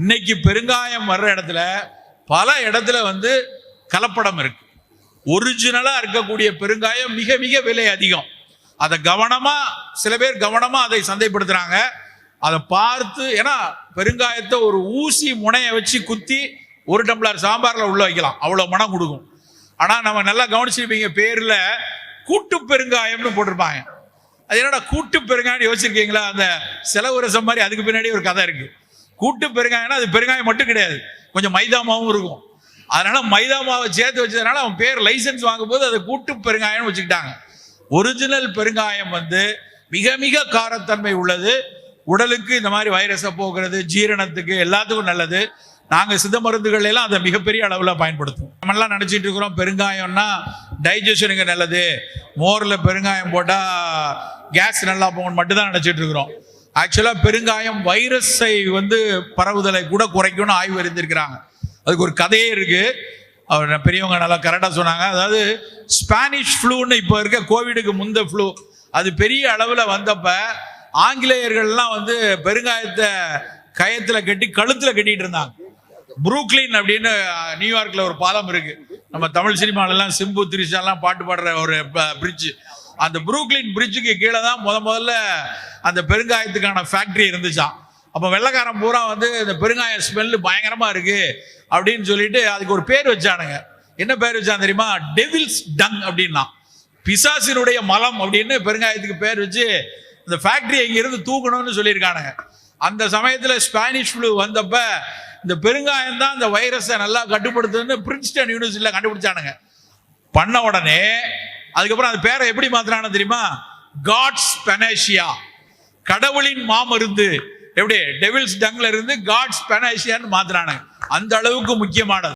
இன்னைக்கு பெருங்காயம் வர்ற இடத்துல பல இடத்துல வந்து கலப்படம் இருக்கு. ஒரிஜினலாக இருக்கக்கூடிய பெருங்காயம் மிக மிக விலை அதிகம். அதை கவனமாக சில பேர் கவனமாக அதை சந்தைப்படுத்துகிறாங்க அதை பார்த்து ஏன்னா பெருங்காயத்தை ஒரு ஊசி முனையை வச்சு குத்தி ஒரு டம்ளர் சாம்பாரில் உள்ள வைக்கலாம். அவ்வளோ மனம் கொடுக்கும். ஆனால் நம்ம நல்லா கவனிச்சிருப்பீங்க பேரில் கூட்டு பெருங்காயம்னு போட்டிருப்பாங்க. அது என்னடா கூட்டு பெருங்காயம் யோசிச்சிருக்கீங்களா? அந்த செலவு ரசம் மாதிரி அதுக்கு பின்னாடி ஒரு கதை இருக்குது கூட்டு பெருங்காயம்னா அது பெருங்காயம் மட்டும் கிடையாது. கொஞ்சம் மைதா மாவும் இருக்கும். அதனால மைதா மாவை சேர்த்து வச்சதுனால அவன் பேர் லைசன்ஸ் வாங்கும்போது அதை கூட்டு பெருங்காயம்னு வச்சுக்கிட்டாங்க. ஒரிஜினல் பெருங்காயம் வந்து மிக மிக காரத்தன்மை உள்ளது. உடலுக்கு இந்த மாதிரி வைரஸை போக்குறது ஜீரணத்துக்கு எல்லாத்துக்கும் நல்லது. நாங்கள் சித்த மருந்துகள் எல்லாம் அதை மிகப்பெரிய அளவில் பயன்படுத்துவோம். நம்ம எல்லாம் இருக்கிறோம் பெருங்காயம்னா டைஜஷனுக்கு நல்லது. மோரில் பெருங்காயம் போட்டால் கேஸ் நல்லா போகணும் மட்டும் தான் நினைச்சிட்டு இருக்கிறோம். ஆக்சுவலாக பெருங்காயம் வைரஸை வந்து பரவுதலை கூட குறைக்கும்னு ஆய்வு அறிந்திருக்கிறாங்க. அதுக்கு ஒரு கதையே இருக்கு. அவர் பெரியவங்க நல்லா கரெக்டாக சொன்னாங்க. அதாவது ஸ்பானிஷ் ஃப்ளூன்னு இப்போ இருக்க கோவிடுக்கு முந்த ஃப்ளூ அது பெரிய அளவில் வந்தப்ப ஆங்கிலேயர்கள்லாம் வந்து பெருங்காயத்தை கயத்தில் கட்டி கழுத்தில் கட்டிட்டு இருந்தாங்க. புரூக்லின் அப்படின்னு நியூயார்க்கில் ஒரு பாலம் இருக்கு. நம்ம தமிழ் சினிமாலெல்லாம் சிம்பு திரிஷாலாம் பாட்டு பாடுற ஒரு பிரிட்ஜ். அந்த புரூக்லின் பிரிட்ஜுக்கு கீழே தான் முத முதல்ல அந்த பெருங்காயத்துக்கான ஃபேக்ட்ரி இருந்துச்சாம். அப்போ வெள்ளைக்காரன் பூரா வந்து இந்த பெருங்காய ஸ்மெல்லு பயங்கரமாக இருக்குது அப்படின்னு சொல்லிட்டு அதுக்கு ஒரு பேர் வச்சானுங்க. என்ன பேர் வச்சான் தெரியுமா? டெவில்ஸ் டங் அப்படின்னா பிசாசினுடைய மலம் அப்படின்னு பெருங்காயத்துக்கு பேர் வச்சு இந்த ஃபேக்ட்ரி இங்கிருந்து தூக்கணும்னு சொல்லியிருக்கானுங்க. அந்த சமயத்தில் ஸ்பானிஷ் ஃப்ளூ வந்தப்ப இந்த பெருங்காயம் தான் இந்த வைரஸை நல்லா கட்டுப்படுத்துன்னு பிரின்ஸ்டன் யூனிவர்சிட்டியில் கண்டுபிடிச்சானுங்க. பண்ண உடனே அதுக்கப்புறம் அது பேரை எப்படி மாத்திரான தெரியுமா? காட்ஸ் பெனேஷியா கடவுளின் மாமருந்து. எப்படி? டெவில்ஸ் டங்ல இருந்து காட்ஸ் பெனேஷியான்னு மாத்துறானுங்க. அந்த அளவுக்கு முக்கியமானது.